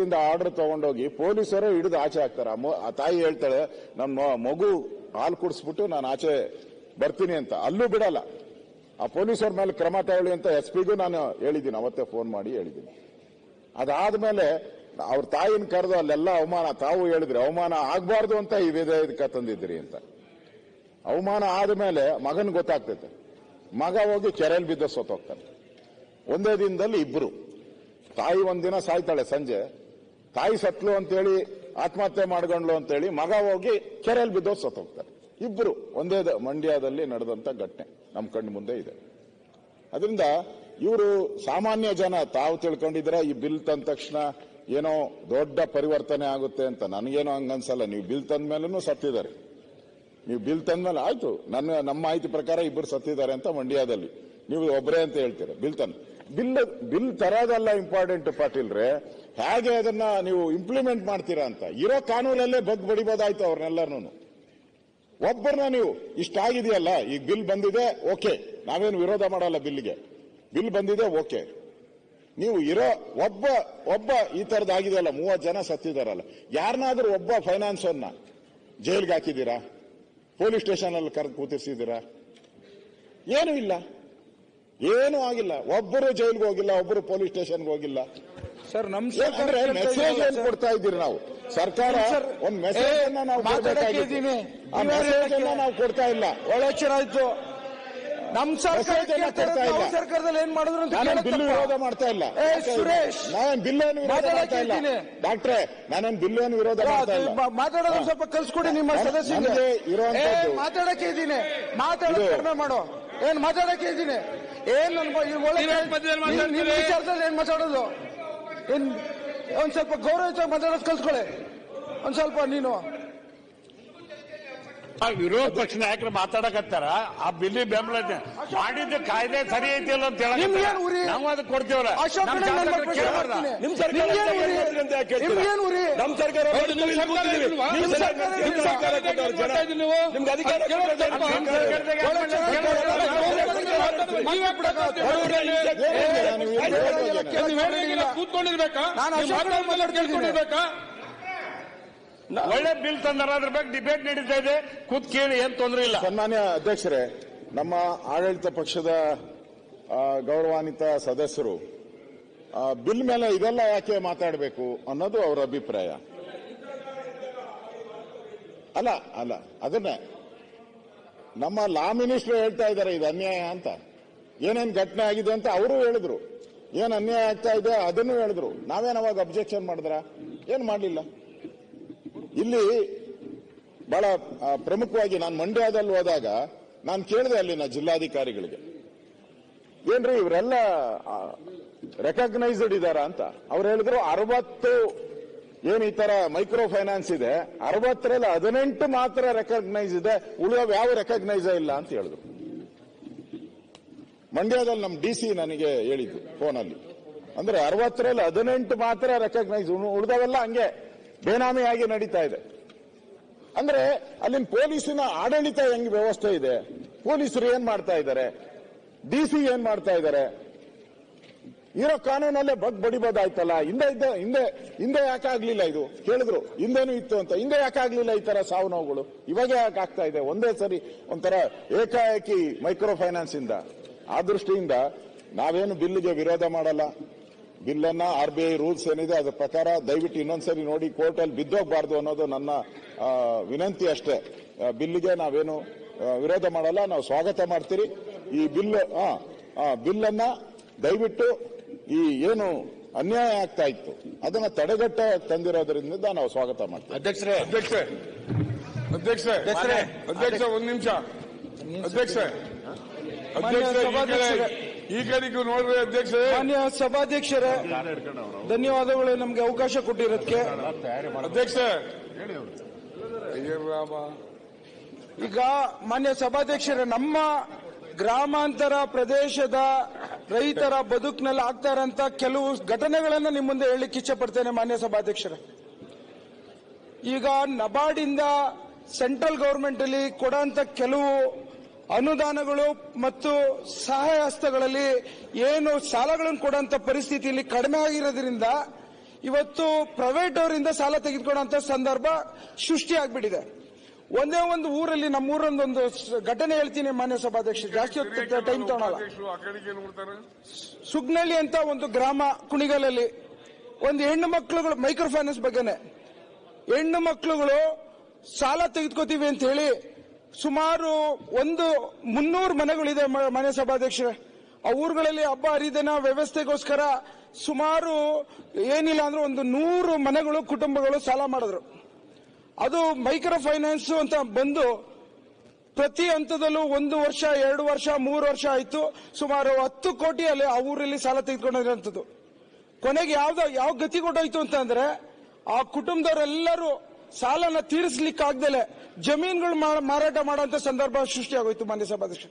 ಕೋರ್ಟಿಂದ order ತಗೊಂಡೋಗಿ ಪೊಲೀಸರು ಹಿಡಿದು ಆಚೆ ಹಾಕ್ತಾರೆ. ಆ ತಾಯಿ ಹೇಳ್ತಾಳೆ ನನ್ನ ಮಗು ಹಾಲು ಕುಡಿಸ್ಬಿಟ್ಟು ನಾನು ಆಚೆ ಬರ್ತೀನಿ ಅಂತ. ಅಲ್ಲೂ ಬಿಡಲ್ಲ. ಆ ಪೊಲೀಸರ ಮೇಲೆ ಕ್ರಮ ತಗೊಳ್ಳಿ ಅಂತ ಎಸ್ ಪಿಗೂ ನಾನು ಹೇಳಿದ್ದೀನಿ. ಅವತ್ತೇ ಫೋನ್ ಮಾಡಿ ಹೇಳಿದ್ದೀನಿ. ಅದಾದ್ಮೇಲೆ ಅವ್ರ ತಾಯಿನ ಕರೆದು ಅಲ್ಲೆಲ್ಲ ಅವಮಾನ, ತಾವು ಹೇಳಿದ್ರಿ, ಅವಮಾನ ಆಗ್ಬಾರ್ದು ಅಂತ ಈ ವಿಧೇಯಕ ತಂದಿದ್ರಿ ಅಂತ. ಅವಮಾನ ಆದ್ಮೇಲೆ ಮಗನ್ ಗೊತ್ತಾಗ್ತೈತೆ. ಮಗ ಹೋಗಿ ಕೆರೆಯಲ್ಲಿ ಬಿದ್ದ ಸೋತೋಗ್ತಾನೆ ಒಂದೇ ದಿನದಲ್ಲಿ ಇಬ್ರು. ತಾಯಿ ಒಂದಿನ ಸಾಯ್ತಾಳೆ ಸಂಜೆ. ತಾಯಿ ಸತ್ಲು ಅಂತೇಳಿ ಆತ್ಮಹತ್ಯೆ ಮಾಡ್ಕೊಂಡ್ಲು ಅಂತೇಳಿ ಮಗ ಹೋಗಿ ಕೆರೆಯಲ್ಲಿ ಬಿದ್ದೋ ಸತ್ತೋಗ್ತಾರೆ. ಇಬ್ರು ಒಂದೇ ಮಂಡ್ಯದಲ್ಲಿ ನಡೆದಂತ ಘಟನೆ ನಮ್ಮ ಕಣ್ಣು ಮುಂದೆ ಇದೆ. ಅದರಿಂದ ಇವರು ಸಾಮಾನ್ಯ ಜನ ತಾವು ತಿಳ್ಕೊಂಡಿದ್ರೆ ಈ ಬಿಲ್ ತಂದ ತಕ್ಷಣ ಏನೋ ದೊಡ್ಡ ಪರಿವರ್ತನೆ ಆಗುತ್ತೆ ಅಂತ ನನಗೇನೋ ಹಂಗನ್ಸಲ್ಲ. ನೀವು ಬಿಲ್ ತಂದ ಮೇಲೂ ಸತ್ತಿದ್ದಾರೆ. ನೀವು ಬಿಲ್ ತಂದ ಮೇಲೆ ಆಯ್ತು. ನನ್ನ, ನಮ್ಮ ಮಾಹಿತಿ ಪ್ರಕಾರ ಇಬ್ಬರು ಸತ್ತಿದ್ದಾರೆ ಅಂತ ಮಂಡ್ಯದಲ್ಲಿ. ನೀವು ಒಬ್ಬರೇ ಅಂತ ಹೇಳ್ತೀರ? ಬಿಲ್ ತಂದು. ಬಿಲ್ ಬಿಲ್ ತರೋದಲ್ಲ ಇಂಪಾರ್ಟೆಂಟ್ ಪಾಟೀಲ್ರೆ ಹೇಗೆ ಅದನ್ನ ನೀವು ಇಂಪ್ಲಿಮೆಂಟ್ ಮಾಡ್ತೀರಾ ಅಂತ. ಇರೋ ಕಾನೂನಲ್ಲೇ ಬಗ್ ಬಡಿಬೋದಾಯ್ತು ಅವ್ರನ್ನೆಲ್ಲರೂ ಒಬ್ಬರನ್ನ ನೀವು, ಇಷ್ಟಾಗಿದೆಯಲ್ಲ ಈಗ ಬಿಲ್ ಬಂದಿದೆ, ಓಕೆ. ನಾವೇನು ವಿರೋಧ ಮಾಡಲ್ಲ ಬಿಲ್ಗೆ ಬಿಲ್ ಬಂದಿದೆ, ಓಕೆ. ನೀವು ಇರೋ ಒಬ್ಬ ಒಬ್ಬ ಈ ಆಗಿದೆಯಲ್ಲ ಮೂವತ್ತು ಜನ ಸತ್ತಿದಾರಲ್ಲ. ಯಾರನ್ನಾದ್ರೂ ಒಬ್ಬ ಫೈನಾನ್ಸ್ ಅನ್ನ ಜೈಲ್ಗೆ ಹಾಕಿದ್ದೀರಾ? ಪೊಲೀಸ್ ಸ್ಟೇಷನ್ ಅಲ್ಲಿ ಕರೆದು ಕೂತಿರ್ಸಿದ್ದೀರಾ? ಏನೂ ಇಲ್ಲ. ಏನೂ ಆಗಿಲ್ಲ. ಒಬ್ಬರು ಜೈಲ್ಗೆ ಹೋಗಿಲ್ಲ ಒಬ್ಬರು ಪೊಲೀಸ್ ಸ್ಟೇಷನ್ಗೆ ಹೋಗಿಲ್ಲ. ಸರ್ ನಮ್ ಮೆಸೇಜ್ ಏನ್ ಕೊಡ್ತಾ ಇದ್ದೀರಿ ನಾವು? ಸರ್ಕಾರ ಸರ್, ಒಂದ್ ಮೆಸೇಜ್ ಅನ್ನ ನಾವು ಮಾತಾಡಕ್ಕೆ ಇದ್ದೀನಿ. ಆ ಮೆಸೇಜ್ ಅನ್ನ ನಾವು ಕೊಡ್ತಾ ಇಲ್ಲ. ಒಳ್ಳೆ ಚೆನ್ನಾಯ್ತು ಆಯ್ತು. ನಮ್ ಸರ್ಕಾರದಲ್ಲಿ ಏನ್ ಮಾಡಿದ್ರು ನಾನು ಕೇಳೋದು ಬಿಲ್ಲು ವಿರೋಧ ಮಾಡ್ತಾ ಇಲ್ಲ. ಏ, ಸುರೇಶ್. ಬಿಲ್ ಏನು ವಿರೋಧ ಮಾಡ್ತಾ ಇಲ್ಲ. ಡಾಕ್ಟ್ರೆ ನಾನೇನ್ ಬಿಲ್ಲೇನು ವಿರೋಧ ಮಾಡ್ತಾ ಇಲ್ಲ. ಮಾ- ಮಾತಾಡೋದನ್ನ ಸ್ವಲ್ಪ ಕಲ್ಸ್ಕೊಡಿ ನಿಮ್ಮ ನನ್- ಸದಸ್ಯರಿಗೆ. ಮಾತಾಡಕ್ಕೆ ಇದ್ದೀನಿ ಮಾತಾಡೋದು ಕಡಿಮೆ ಮಾಡೋ. ಏನ್ ಮಾತಾಡಕ್ಕೆ ಇದ್ದೀನಿ ಏನ್ ನನ್ ಬ- ಈ ಒಳ್ಳೆ ನೀವ್ ಯಾಕ್ ಮಧ್ಯದಲ್ಲಿ ನಿಮ್- ನಿಮ್ ಮಾತಾಡ್ತೀರಿ? ವಿಚಾರದಲ್ಲಿ ಏನ್ ಮಾತಾಡೋದು? ಏನ್ ಒಂದ್ ಸ್ವಲ್ಪ ಗೌರವ ಮಾತಾಡೋದು ಕಲ್ಸ್ಕೊಳ್ಳಿ ಒಂದ್ ಸ್ವಲ್ಪ ನೀನು. ಆ ವಿರೋಧ ಪಕ್ಷ ನಾಯಕರು ಮಾತಾಡಕತ್ತಾರ. ಆ ಬಿಲ್ಲಿ ಬೆಂಬಲ ಐತೆ. ಮಾಡಿದ್ದು ಕಾಯ್ದೆ ಸರಿ ಐತಿಲ್ಲ ಅಂತ ಹೇಳಿ ನಾವು ಅದಕ್ಕೆ ಕೊಡ್ತೀವಲ್ಲ? ನಮ್ ಸರ್ಕಾರ? ನಮ್ ಸರ್ಕಾರ. ನಿಮ್ಗೆ ಅಧಿಕಾರ ಕೂತ್ಕೊಂಡಿರ್ಬೇಕಾ. ಕೇಳ್ಕೊಂಡಿರ್ಬೇಕಾ? ಒಳ್ಳೆ ಬಿಲ್ ತಂದಾರ ಅದ್ರ ಬಗ್ಗೆ ಡಿಬೇಟ್ ನಡೀತಾ ಇದೆ. ಕೂತ್ ಕೇಳಿ ಏನ್ ತೊಂದ್ರೆ ಇಲ್ಲ. ಸನ್ಮಾನ್ಯ ಅಧ್ಯಕ್ಷರೇ ನಮ್ಮ ಆಡಳಿತ ಪಕ್ಷದ ಗೌರವಾನ್ವಿತ ಸದಸ್ಯರು ಆ, ಬಿಲ್ ಮೇಲೆ ಇದೆಲ್ಲ ಯಾಕೆ ಮಾತಾಡಬೇಕು ಅನ್ನೋದು ಅವರ ಅಭಿಪ್ರಾಯ. ಅಲ್ಲ ಅಲ್ಲ ಅದನ್ನೇ. ನಮ್ಮ ಲಾ ಮಿನಿಸ್ಟರ್ ಹೇಳ್ತಾ ಇದ್ದಾರೆ ಇದು ಅನ್ಯಾಯ ಅಂತ. ಏನೇನ್ ಘಟನೆ ಆಗಿದೆ ಅಂತ ಅವರು ಹೇಳಿದ್ರು. ಏನ್ ಅನ್ಯಾಯ ಆಗ್ತಾ ಇದೆ ಅದನ್ನು ಹೇಳಿದ್ರು. ನಾವೇನ್ ಅವಾಗ ಅಬ್ಜೆಕ್ಷನ್ ಮಾಡಿದ್ರ? ಏನ್ ಮಾಡಲಿಲ್ಲ? ಇಲ್ಲಿ ಬಹಳ ಪ್ರಮುಖವಾಗಿ ನಾನು ಮಂಡ್ಯದಲ್ಲಿ ಹೋದಾಗ ನಾನು ಕೇಳಿದೆ ಅಲ್ಲಿನ ಜಿಲ್ಲಾಧಿಕಾರಿಗಳಿಗೆ. ಏನ್ರಿ ಇವರೆಲ್ಲ ರೆಕಗ್ನೈಸ್ಡ್ ಇದಾರ ಅಂತ? ಅವ್ರು ಹೇಳಿದ್ರು ಅರವತ್ತು, ಏನ್ ಈ ತರ ಮೈಕ್ರೋ ಫೈನಾನ್ಸ್ ಇದೆ, ಅರವತ್ತರಲ್ಲಿ ಹದಿನೆಂಟು ಮಾತ್ರ ರೆಕಗ್ನೈಸ್ ಇದೆ, ಉಳಿಯವ್ ಯಾವ ರೆಕಗ್ನೈಸ್ ಇಲ್ಲ ಅಂತ ಹೇಳಿದ್ರು. ಮಂಡ್ಯದಲ್ಲಿ ನಮ್ಮ ಡಿ ಸಿ ನನಗೆ ಹೇಳಿದ್ದು ಫೋನಲ್ಲಿ. ಅಂದ್ರೆ ಅರವತ್ತರಲ್ಲಿ ಹದಿನೆಂಟು ಮಾತ್ರ ರೆಕಗ್ನೈಸ್ ಉಳಿದವೆಲ್ಲ ಹಂಗೆ ಬೇನಾಮಿಯಾಗಿ ನಡೀತಾ ಇದೆ. ಅಂದ್ರೆ ಅಲ್ಲಿನ ಪೊಲೀಸಿನ ಆಡಳಿತ ಹೆಂಗ್ ವ್ಯವಸ್ಥೆ ಇದೆ? ಪೊಲೀಸರು ಏನ್ ಮಾಡ್ತಾ ಇದ್ದಾರೆ? ಡಿ ಸಿ ಏನ್ ಮಾಡ್ತಾ ಇದ್ದಾರೆ? ಇರೋ ಕಾನೂನಲ್ಲೇ ಬಗ್ ಬಡಿಬೋದಾಯ್ತಲ್ಲ? ಹಿಂದೆ ಇದ್ದ ಹಿಂದೆ ಹಿಂದೆ ಯಾಕೆ ಆಗ್ಲಿಲ್ಲ ಇದು? ಕೇಳಿದ್ರು, ಹಿಂದೆನೂ ಇತ್ತು ಅಂತ. ಹಿಂದೆ ಯಾಕೆ ಆಗ್ಲಿಲ್ಲ ಈ ತರ ಸಾವು ನೋವುಗಳು? ಇವಾಗ ಯಾಕೆ ಆಗ್ತಾ ಇದೆ? ಒಂದೇ ಸರಿ ಒಂಥರ ಏಕಾಏಕಿ ಮೈಕ್ರೋ ಫೈನಾನ್ಸ್ ಇಂದ ಆ ದೃಷ್ಟಿಯಿಂದ ನಾವೇನು ಬಿಲ್ಗೆ ವಿರೋಧ ಮಾಡಲ್ಲ. ಬಿಲ್ಲನ್ನ ಆರ್ ಬಿ ಐ ರೂಲ್ಸ್ ಏನಿದೆ ಅದರ ಪ್ರಕಾರ ದಯವಿಟ್ಟು ಇನ್ನೊಂದ್ಸರಿ ನೋಡಿ ಕೋರ್ಟಲ್ಲಿ ಬಿದ್ದೋಗ್ಬಾರ್ದು ಅನ್ನೋದು ನನ್ನ ವಿನಂತಿ ಅಷ್ಟೇ. ಬಿಲ್ಗೆ ನಾವೇನು ವಿರೋಧ ಮಾಡಲ್ಲ ನಾವು ಸ್ವಾಗತ ಮಾಡ್ತೀರಿ. ಈ ಬಿಲ್ ಬಿಲ್ಲನ್ನ ದಯವಿಟ್ಟು ಈ ಏನು ಅನ್ಯಾಯ ಆಗ್ತಾ ಇತ್ತು ಅದನ್ನ ತಡೆಗಟ್ಟ ತಂದಿರೋದ್ರಿಂದ ನಾವು ಸ್ವಾಗತ ಮಾಡ್ತೀವಿ. ಅಧ್ಯಕ್ಷರೇ. ಅಧ್ಯಕ್ಷ ಅಧ್ಯಕ್ಷ ಅಧ್ಯಕ್ಷ ಒಂದ್ ನಿಮಿಷ. ಅಧ್ಯಕ್ಷ ಅಧ್ಯಕ್ಷ ಈ ಕಡೆ ಈ ಕಡೆಗೂ ನೋಡ್ರಿ ಅಧ್ಯಕ್ಷ ಮಾನ್ಯ ಸಭಾಧ್ಯಕ್ಷರೇ ಧನ್ಯವಾದಗಳು ನಮ್ಗೆ ಅವಕಾಶ ಕೊಟ್ಟಿರೋದಕ್ಕೆ. ಅಧ್ಯಕ್ಷ ಈಗ ಮಾನ್ಯ ಸಭಾಧ್ಯಕ್ಷರೇ ನಮ್ಮ ಗ್ರಾಮಾಂತರ ಪ್ರದೇಶದ ರೈತರ ಬದುಕಿನಲ್ಲಿ ಆಗ್ತಾ ಇರೋಂತ ಕೆಲವು ಘಟನೆಗಳನ್ನ ನಿಮ್ಮ ಮುಂದೆ ಹೇಳಲಿಕ್ಕೆ ಇಚ್ಛೆ ಪಡ್ತೇನೆ ಮಾನ್ಯ ಸಭಾಧ್ಯಕ್ಷರೇ. ಈಗ ನಬಾರ್ಡಿಂದ ಸೆಂಟ್ರಲ್ ಗವರ್ಮೆಂಟ್ ಅಲ್ಲಿ ಕೊಡೋಂತ ಕೆಲವು ಅನುದಾನಗಳು ಮತ್ತು ಸಹಾಯ ಹಸ್ತಗಳಲ್ಲಿ ಏನು ಸಾಲಗಳನ್ನು ಕೊಡುವಂತ ಪರಿಸ್ಥಿತಿಯಲ್ಲಿ ಕಡಿಮೆ ಆಗಿರೋದ್ರಿಂದ ಇವತ್ತು ಪ್ರೈವೇಟ್ ಅವರಿಂದ ಸಾಲ ತೆಗೆದುಕೊಳ್ಳುವಂತ ಸಂದರ್ಭ ಸೃಷ್ಟಿ ಆಗ್ಬಿಟ್ಟಿದೆ ಒಂದೇ ಒಂದು ಊರಲ್ಲಿ ನಮ್ಮ ಊರೊಂದು ಒಂದು ಘಟನೆ ಹೇಳ್ತೀನಿ ಮಾನ್ಯ ಸಭಾಧ್ಯಕ್ಷ. ಜಾಸ್ತಿ ಹೊತ್ತು ಟೈಮ್ ತಗೊಳಲ್ಲ. ನೋಡ್ತಾರೆ ಸುಗ್ನಳ್ಳಿ ಅಂತ ಒಂದು ಗ್ರಾಮ ಕುಣಿಗಲಲ್ಲಿ ಒಂದು ಹೆಣ್ಣು ಮಕ್ಕಳುಗಳು ಮೈಕ್ರೋ ಫೈನಾನ್ಸ್ ಬಗ್ಗೆನೆ. ಹೆಣ್ಣು ಮಕ್ಕಳುಗಳು ಸಾಲ ತೆಗೆದುಕೋತೀವಿ ಅಂತ ಹೇಳಿ ಸುಮಾರು ಒಂದು ಮುನ್ನೂರು ಮನೆಗಳಿದೆ ಮನೆ ಸಭಾಧ್ಯಕ್ಷರೇ. ಆ ಊರುಗಳಲ್ಲಿ ಹಬ್ಬ ಹರಿದಿನ ವ್ಯವಸ್ಥೆಗೋಸ್ಕರ ಸುಮಾರು ಏನಿಲ್ಲ ಅಂದ್ರೆ ಒಂದು ನೂರು ಮನೆಗಳು, ಕುಟುಂಬಗಳು ಸಾಲ ಮಾಡಿದ್ರು. ಅದು ಮೈಕ್ರೋ ಫೈನಾನ್ಸ್ ಅಂತ ಬಂದು ಪ್ರತಿ ಹಂತದಲ್ಲೂ ಒಂದು ವರ್ಷ, ಎರಡು ವರ್ಷ, ಮೂರು ವರ್ಷ ಆಯಿತು. ಸುಮಾರು ಹತ್ತು ಕೋಟಿಯಲ್ಲಿ ಆ ಊರಲ್ಲಿ ಸಾಲ ತೆಗೆದುಕೊಂಡಿರೋಂಥದ್ದು ಕೊನೆಗೆ ಯಾವ್ದು ಯಾವ ಗತಿ ಕೊಟ್ಟೋಯ್ತು ಅಂತಂದ್ರೆ ಆ ಕುಟುಂಬದವರೆಲ್ಲರೂ ಸಾಲನ ತೀರಿಸಲಿಕ್ಕಾಗ್ದಲೆ ಜಮೀನುಗಳು ಮಾರಾಟ ಮಾಡುವಂತ ಸಂದರ್ಭ ಸೃಷ್ಟಿಯಾಗೋಯ್ತು ಮಾನ್ಯ ಸಭಾಧ್ಯಕ್ಷ